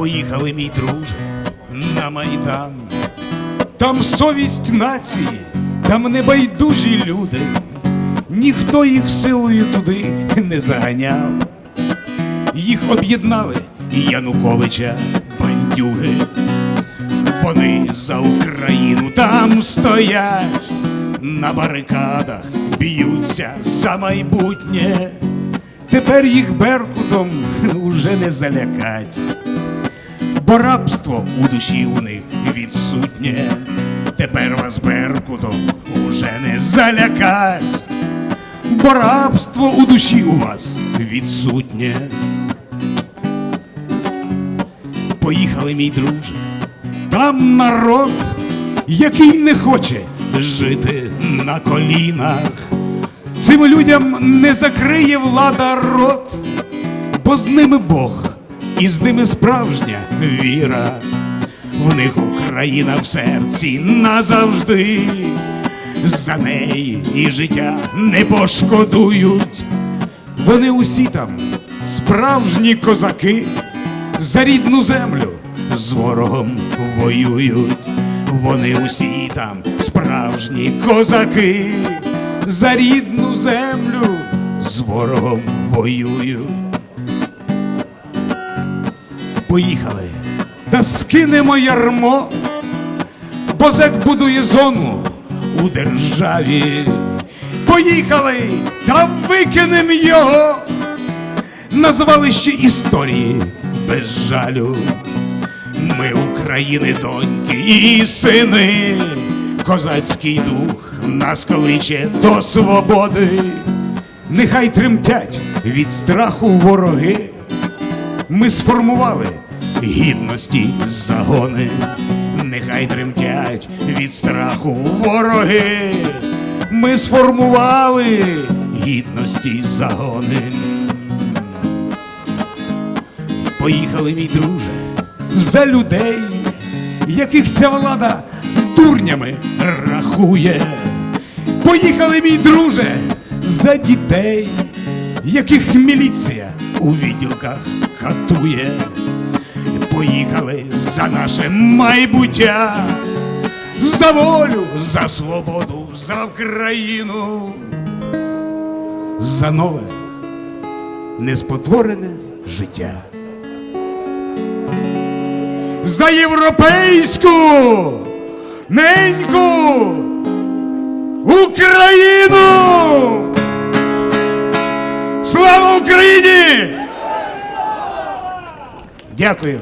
Поїхали, мій друже, на Майдан. Там совість нації, там небайдужі люди. Ніхто їх силою туди не заганяв. Їх об'єднали Януковича бандюги. Вони за Україну там стоять, на барикадах б'ються за майбутнє. Тепер їх беркутом уже не залякать, бо рабство у душі у них відсутнє. Тепер вас беркутом уже не залякать, бо рабство у душі у вас відсутнє. Поїхали, мій друже, там народ, який не хоче жити на колінах. Цим людям не закриє влада рот, бо з ними Бог, і з ними справжня віра. В них Україна в серці назавжди, за неї і життя не пошкодують. Вони усі там справжні козаки, за рідну землю з ворогом воюють. Вони усі там справжні козаки, за рідну землю з ворогом воюють. Поїхали та скинемо ярмо, бо зек будує зону у державі. Поїхали та викинемо його на звалище історії без жалю. Ми України, доньки і сини, козацький дух нас кличе до свободи. Нехай тремтять від страху вороги. Ми сформували гідності загони, нехай тремтять від страху вороги. Ми сформували гідності загони. Поїхали, мій друже, за людей, яких ця влада дурнями рахує. Поїхали, мій друже, за дітей, яких міліція у відділках катує. Поїхали за наше майбуття, за волю, за свободу, за Україну, за нове неспотворене життя. За європейську неньку Україні! Дякую.